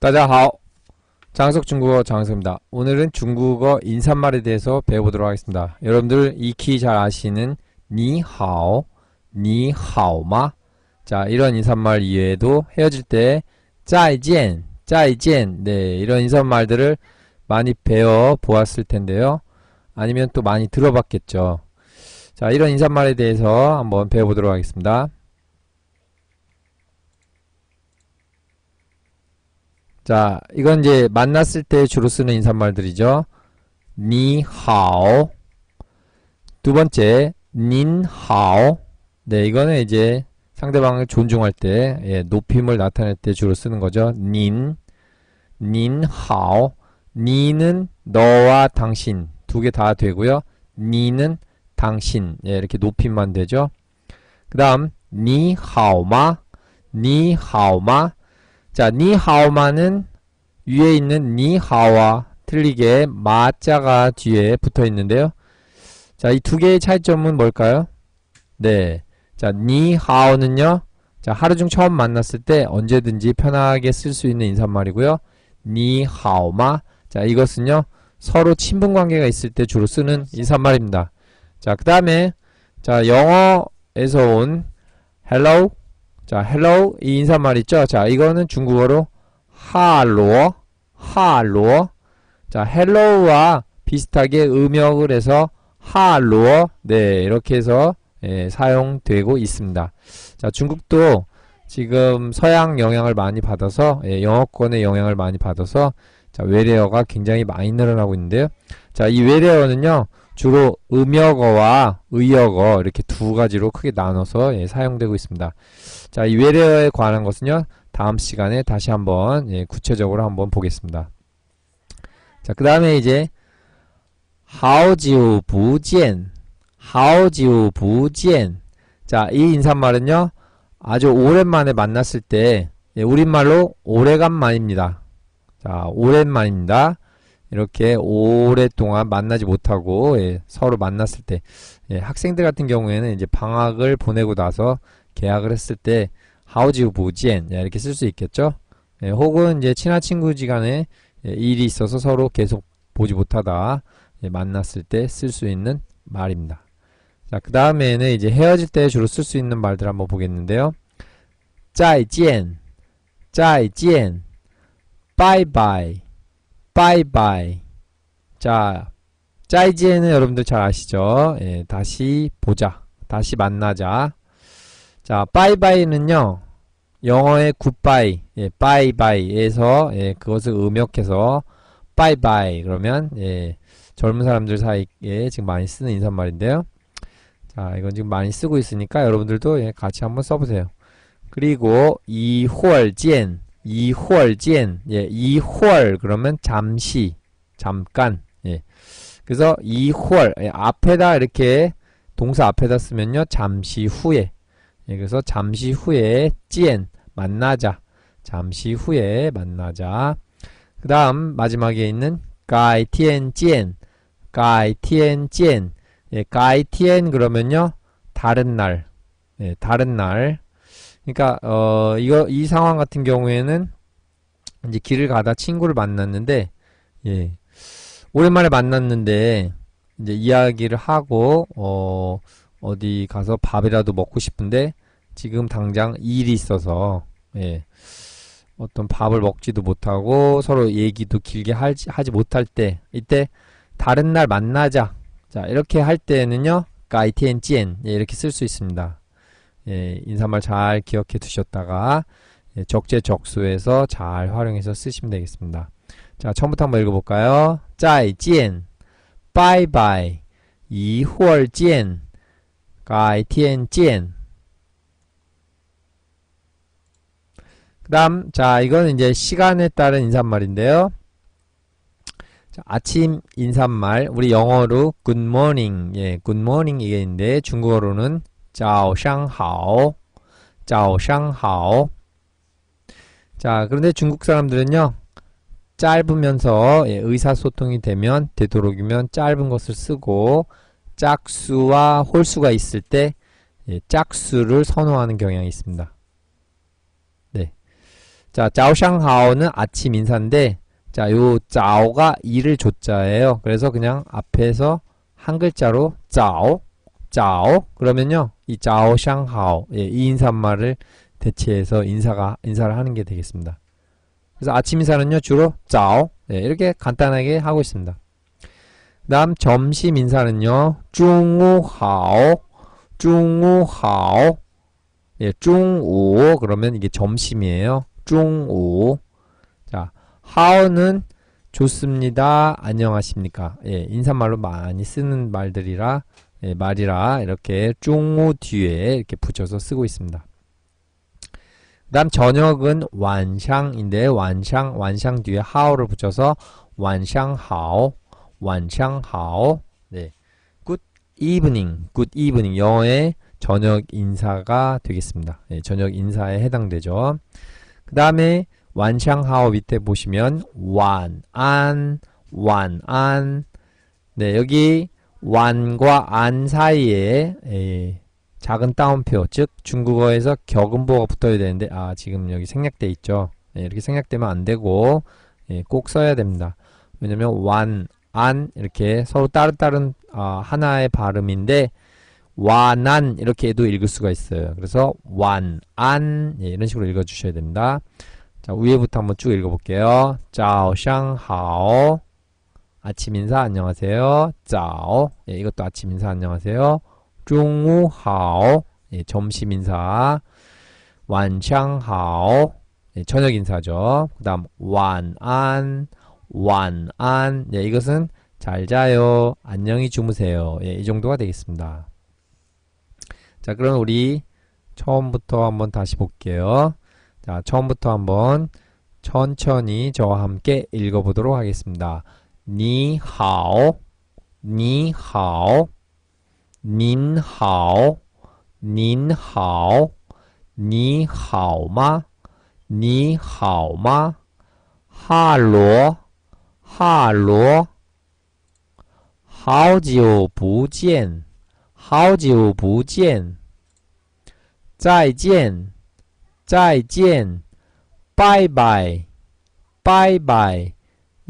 大家好. 장석 중국어 장석입니다. 오늘은 중국어 인사말에 대해서 배워보도록 하겠습니다. 여러분들 익히 잘 아시는 니하오, 니하오마. 자, 이런 인사말 이외에도 헤어질 때 짜이젠, 짜이젠. 네, 이런 인사말들을 많이 배워 보았을 텐데요. 아니면 또 많이 들어봤겠죠. 자, 이런 인사말에 대해서 한번 배워보도록 하겠습니다. 자, 이건 이제 만났을 때 주로 쓰는 인사말들이죠. 니하오. 두 번째, 닌하오. 네, 이거는 이제 상대방을 존중할 때, 예, 높임을 나타낼 때 주로 쓰는 거죠. 닌, 닌하오. 니는 너와 당신 두 개 다 되고요. 니는 당신, 예, 이렇게 높임만 되죠. 그 다음, 니하오마. 니하오마. 자, 니하오마는 위에 있는 니하와 틀리게 마자가 뒤에 붙어 있는데요. 자, 이 두 개의 차이점은 뭘까요? 네. 자, 니하오는요. 자, 하루 중 처음 만났을 때 언제든지 편하게 쓸 수 있는 인사말이고요. 니하오마. 자, 이것은요. 서로 친분 관계가 있을 때 주로 쓰는 인사말입니다. 자, 그 다음에 자, 영어에서 온 hello 자, hello 이 인사말 있죠? 자, 이거는 중국어로 하로 하로 자, hello와 비슷하게 음역을 해서 하로 네, 이렇게 해서 예, 사용되고 있습니다. 자, 중국도 지금 서양 영향을 많이 받아서 예, 영어권의 영향을 많이 받아서 자, 외래어가 굉장히 많이 늘어나고 있는데요. 자, 이 외래어는요. 주로 음역어와 의역어 이렇게 두 가지로 크게 나눠서 예, 사용되고 있습니다. 자, 이 외래어에 관한 것은요. 다음 시간에 다시 한번 예, 구체적으로 한번 보겠습니다. 자, 그다음에 이제 하오지오 부젠 하오지오 부젠 자, 이 인사말은요. 아주 오랜만에 만났을 때 예, 우리말로 오래간만입니다. 자, 오랜만입니다. 이렇게 오랫동안 만나지 못하고 예, 서로 만났을 때 예, 학생들 같은 경우에는 이제 방학을 보내고 나서 계약을 했을 때 하우지우 보지엔 예, 이렇게 쓸 수 있겠죠. 예, 혹은 이제 친한 친구지간에 예, 일이 있어서 서로 계속 보지 못하다 예, 만났을 때 쓸 수 있는 말입니다. 자, 그 다음에는 이제 헤어질 때 주로 쓸 수 있는 말들 한번 보겠는데요. 짜이지엔, 짜이지엔, 바이바이, 자, 짜이지에는 여러분들 잘 아시죠? 예, 다시 보자. 다시 만나자. 자, 바이바이는요. 영어의 굿바이, 예, 바이바이에서 예, 그것을 음역해서 바이바이 그러면 예, 젊은 사람들 사이에 지금 많이 쓰는 인사말인데요. 자, 이건 지금 많이 쓰고 있으니까 여러분들도 예, 같이 한번 써보세요. 그리고 이홀见 이홀见 예, 이홀 그러면 잠시, 잠깐. 예. 그래서 이홀 예, 앞에다 이렇게 동사 앞에다 쓰면요 잠시 후에. 예, 그래서 잠시 후에 见 만나자. 잠시 후에 만나자. 그다음 마지막에 있는 改天见, 改天见. 예, 改天 그러면요 다른 날. 예, 다른 날. 그러니까 어 이거 이 상황 같은 경우에는 이제 길을 가다 친구를 만났는데 예. 오랜만에 만났는데 이제 이야기를 하고 어 어디 가서 밥이라도 먹고 싶은데 지금 당장 일이 있어서 예. 어떤 밥을 먹지도 못하고 서로 얘기도 길게 하지, 하지 못할 때 이때 다른 날 만나자. 자 이렇게 할 때는요 까이티엔 찌엔 예, 이렇게 쓸 수 있습니다. 예, 인사말 잘 기억해 두셨다가 예, 적재적소에서 잘 활용해서 쓰시면 되겠습니다. 자, 처음부터 한번 읽어볼까요? 짜이젠, 바이바이, 이후얼젠, 가이티엔젠. 그 다음, 자, 이거는 이제 시간에 따른 인사말인데요. 자, 아침 인사말, 우리 영어로 굿모닝 예, 굿모닝 이게 있는데 중국어로는 자오샹하오 자오샹하오 자 그런데 중국 사람들은요 짧으면서 예, 의사소통이 되면 되도록이면 짧은 것을 쓰고 짝수와 홀수가 있을 때 예, 짝수를 선호하는 경향이 있습니다. 네. 자, 자오샹하오는 아침 인사인데 자, 요 자오가 이를 조자예요. 그래서 그냥 앞에서 한 글자로 자오 짜오. 그러면요, 이 짜오 샹하오, 예, 이 인사말을 대체해서 인사가, 인사를 하는 게 되겠습니다. 그래서 아침 인사는요, 주로 짜오, 예, 이렇게 간단하게 하고 있습니다. 그 다음 점심 인사는요, 중우하오, 중우하오, 예, 중우, 그러면 이게 점심이에요. 중우. 자, 하오는 좋습니다. 안녕하십니까. 예, 인사말로 많이 쓰는 말들이라, 예, 말이라, 이렇게 중우 뒤에 이렇게 붙여서 쓰고 있습니다. 그 다음 저녁은 완샹인데, 완샹, 완샹 뒤에 하오를 붙여서 완샹하오, 완샹하오. 네. good evening, good evening. 영어의 저녁 인사가 되겠습니다. 예, 저녁 인사에 해당되죠. 그 다음에 완샹하오 밑에 보시면 완안, 완안. 네, 여기 완과 안 사이에 예, 작은 따옴표, 즉 중국어에서 격음보가 붙어야 되는데 아 지금 여기 생략돼 있죠. 예, 이렇게 생략되면 안 되고 예, 꼭 써야 됩니다. 왜냐면 완, 안 이렇게 서로 따로따른 아, 하나의 발음인데 완안 이렇게 해도 읽을 수가 있어요. 그래서 완안 예, 이런 식으로 읽어 주셔야 됩니다. 자 위에부터 한번 쭉 읽어볼게요. 짜오샹하오 아침 인사 안녕하세요. 짜오 예, 이것도 아침 인사 안녕하세요. 중우 하오 예, 점심 인사 완샹하오 예, 저녁 인사죠. 그 다음 완안 완안 예, 이것은 잘 자요 안녕히 주무세요 예, 이 정도가 되겠습니다. 자 그럼 우리 처음부터 한번 다시 볼게요. 자 처음부터 한번 천천히 저와 함께 읽어보도록 하겠습니다. 你好你好您好您好你好吗？你好吗？哈罗哈罗。好久不见好久不见。再见再见。拜拜拜拜。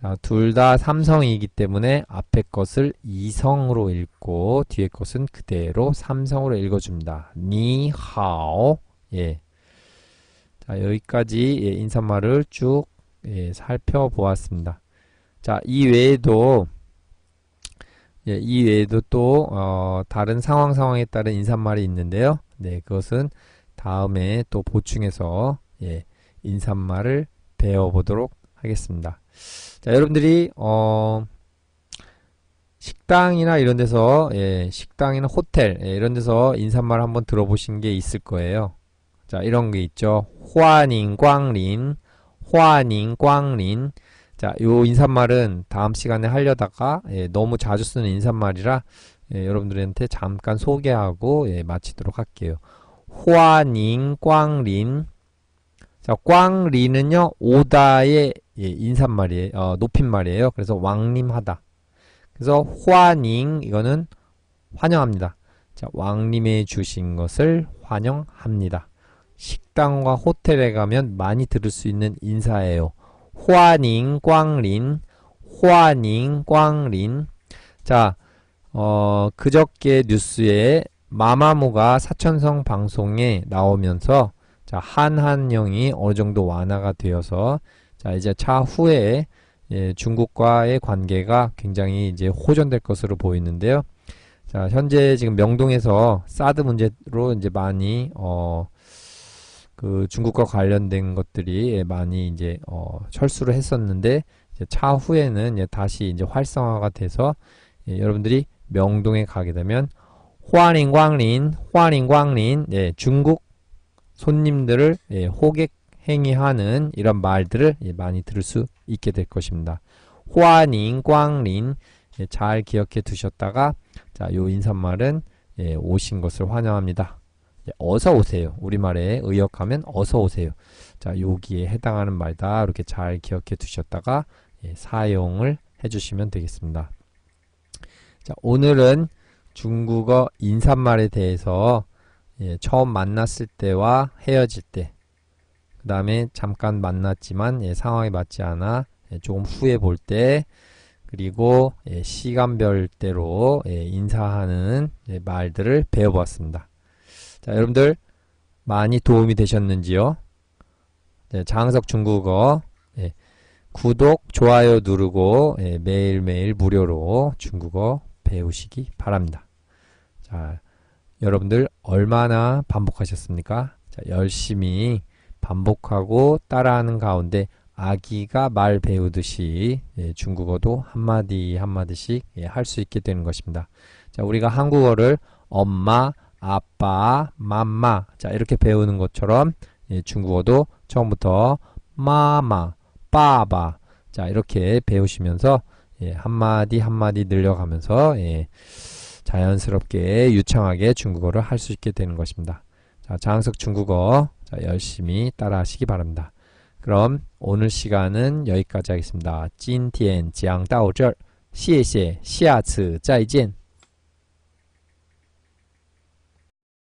자, 둘 다 삼성이기 때문에 앞에 것을 이성으로 읽고 뒤에 것은 그대로 삼성으로 읽어줍니다. 니하오. 예. 자, 여기까지 예, 인사말을 쭉 예, 살펴보았습니다. 자, 이 외에도 예, 이 외에도 또 어, 다른 상황 상황에 따른 인사말이 있는데요. 네, 그것은 다음에 또 보충해서 예, 인사말을 배워보도록 하겠습니다. 자, 여러분들이 어, 식당이나 이런 데서 예, 식당이나 호텔 예, 이런 데서 인사말 한번 들어보신 게 있을 거예요. 자, 이런 게 있죠. 호환인 꽝린, 호환인 꽝린. 자, 요 인사말은 다음 시간에 하려다가 예, 너무 자주 쓰는 인사말이라 예, 여러분들한테 잠깐 소개하고 예, 마치도록 할게요. 호아닝 꽝린 자, 꽝린은요 오다의 예, 인사말이에요. 어, 높임말이에요. 그래서 왕림하다. 그래서 호아닝 이거는 환영합니다. 자, 왕림해 주신 것을 환영합니다. 식당과 호텔에 가면 많이 들을 수 있는 인사예요. 호아닝 꽝린 호아닝 꽝린 자 어, 그저께 뉴스에 마마무가 사천성 방송에 나오면서 자 한한령이 어느 정도 완화가 되어서 자 이제 차후에 예, 중국과의 관계가 굉장히 이제 호전될 것으로 보이는데요. 자 현재 지금 명동에서 사드 문제로 이제 많이 어, 그 중국과 관련된 것들이 많이 이제 어 철수를 했었는데 이제 차후에는 이제 다시 이제 활성화가 돼서 예, 여러분들이 명동에 가게 되면 호안인 광린, 호안인 광린, 예, 중국 손님들을 예, 호객 행위하는 이런 말들을 예, 많이 들을 수 있게 될 것입니다. 호안인 광린, 예, 잘 기억해 두셨다가 자, 요 인사말은 예, 오신 것을 환영합니다. 예, 어서 오세요. 우리말에 의역하면 어서 오세요. 자, 여기에 해당하는 말다. 이렇게 잘 기억해 두셨다가 예, 사용을 해 주시면 되겠습니다. 자, 오늘은 중국어 인사말에 대해서 예, 처음 만났을 때와 헤어질 때, 그 다음에 잠깐 만났지만 예, 상황이 맞지 않아 예, 조금 후에 볼 때, 그리고 예, 시간별대로 예, 인사하는 예, 말들을 배워보았습니다. 자, 여러분들 많이 도움이 되셨는지요? 네, 장석 중국어 예, 구독, 좋아요 누르고 예, 매일매일 무료로 중국어 배우시기 바랍니다. 자, 여러분들 얼마나 반복하셨습니까? 자, 열심히 반복하고 따라하는 가운데 아기가 말 배우듯이 예, 중국어도 한마디 한마디씩 예, 할 수 있게 되는 것입니다. 자, 우리가 한국어를 엄마, 아빠, 맘마 자, 이렇게 배우는 것처럼 예, 중국어도 처음부터 마마, 빠바 자, 이렇게 배우시면서 예, 한마디 한마디 늘려가면서 예, 자연스럽게 유창하게 중국어를 할 수 있게 되는 것입니다. 자, 장석 중국어 자, 열심히 따라하시기 바랍니다. 그럼 오늘 시간은 여기까지 하겠습니다. 今天讲到这儿，谢谢，下次再见。